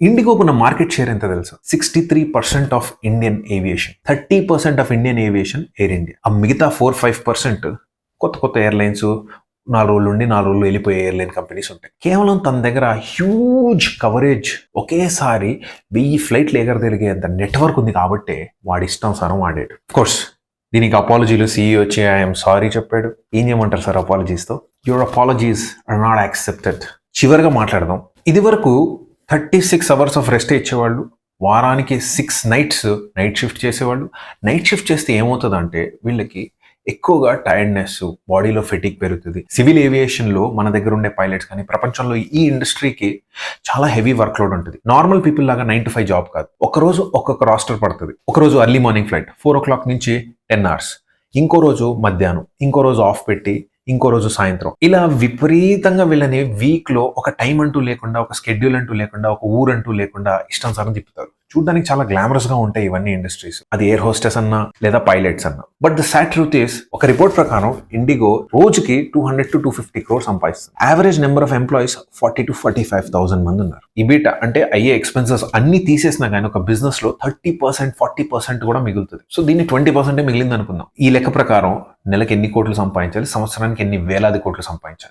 ఇండిగోకున్న market share ఎంత తెలుసా? Sixty three percent of Indian aviation thirty percent of Indian aviation Air India ఆ మిగతా four five percent కొత్త కొత్త ఎయిర్లైన్స్ నాలుగు రోజులు ఉండి నాలుగు రోజులు వెళ్ళిపోయే ఎయిర్లైన్ కంపెనీస్ ఉంటాయి. కేవలం తన దగ్గర హ్యూజ్ కవరేజ్ ఒకేసారి వెయ్యి ఫ్లైట్లు ఎగరగలిగేంత నెట్వర్క్ ఉంది కాబట్టి వాడి ఇష్టానుసారం వాడాడు. కోర్స్ దీనికి అపాలజీలు సీఈ వచ్చి ఐఎమ్ సారీ చెప్పాడు. ఏం చేయమంటారు sir అపాలజీస్తో your apologies are not accepted చివరిగా మాట్లాడదాం. ఇది వరకు thirty six hours of rest ఇచ్చేవాళ్ళు వారానికి సిక్స్ నైట్స్ నైట్ షిఫ్ట్ చేసేవాళ్ళు. నైట్ షిఫ్ట్ చేస్తే ఏమవుతుందంటే వీళ్ళకి ఎక్కువగా టైర్డ్నెస్ బాడీలో ఫెటిక్ పెరుగుతుంది. సివిల్ ఏవియేషన్లో మన దగ్గర ఉండే పైలట్స్ కానీ ప్రపంచంలో ఈ ఇండస్ట్రీకి చాలా హెవీ వర్క్ లోడ్ ఉంటుంది. నార్మల్ పీపుల్ లాగా నైన్ టు ఫైవ్ జాబ్ కాదు. ఒకరోజు ఒక్కొక్క రాస్టర్ పడుతుంది. ఒక రోజు early morning flight four o'clock నుంచి టెన్ అవర్స్. ఇంకో రోజు మధ్యాహ్నం ఇంకో రోజు ఆఫ్ పెట్టి ఇంకో రోజు సాయంత్రం. ఇలా విపరీతంగా వీళ్ళని వీక్లో ఒక టైం అంటూ లేకుండా ఒక స్కెడ్యూల్ అంటూ లేకుండా ఒక ఊరంటూ లేకుండా లేకుండా ఇష్టానుసారం తిప్పుతారు. చూడడానికి చాలా గ్లామరస్గా ఉంటాయి ఇవన్నీ ఇండస్ట్రీస్ అది ఎయిర్ హోస్టెస్ అన్నా లేదా పైలట్స్ అన్నా. But the sad truth is ఒక రిపోర్ట్ ప్రకారం ఇండిగో రోజుకి two hundred to two fifty crore సంపాదిస్తుంది. Average number of employees forty to forty five thousand మంది ఉన్నారు. ఇబిట అంటే అయ్యే ఎక్స్పెన్సెస్ అన్ని తీసేసినా కానీ ఒక బిజినెస్లో థర్టీ పర్సెంట్ ఫార్టీ పర్సెంట్ కూడా మిగులుతుంది. సో దీన్ని ట్వంటీ పర్సెంటే మిగిలింది అనుకుందాం ఈ లెక్క ప్రకారం నెలకి ఎన్ని కోట్లు సంపాదించాలి? సంవత్సరానికి ఎన్ని వేలాది కోట్లు సంపాదించాలి?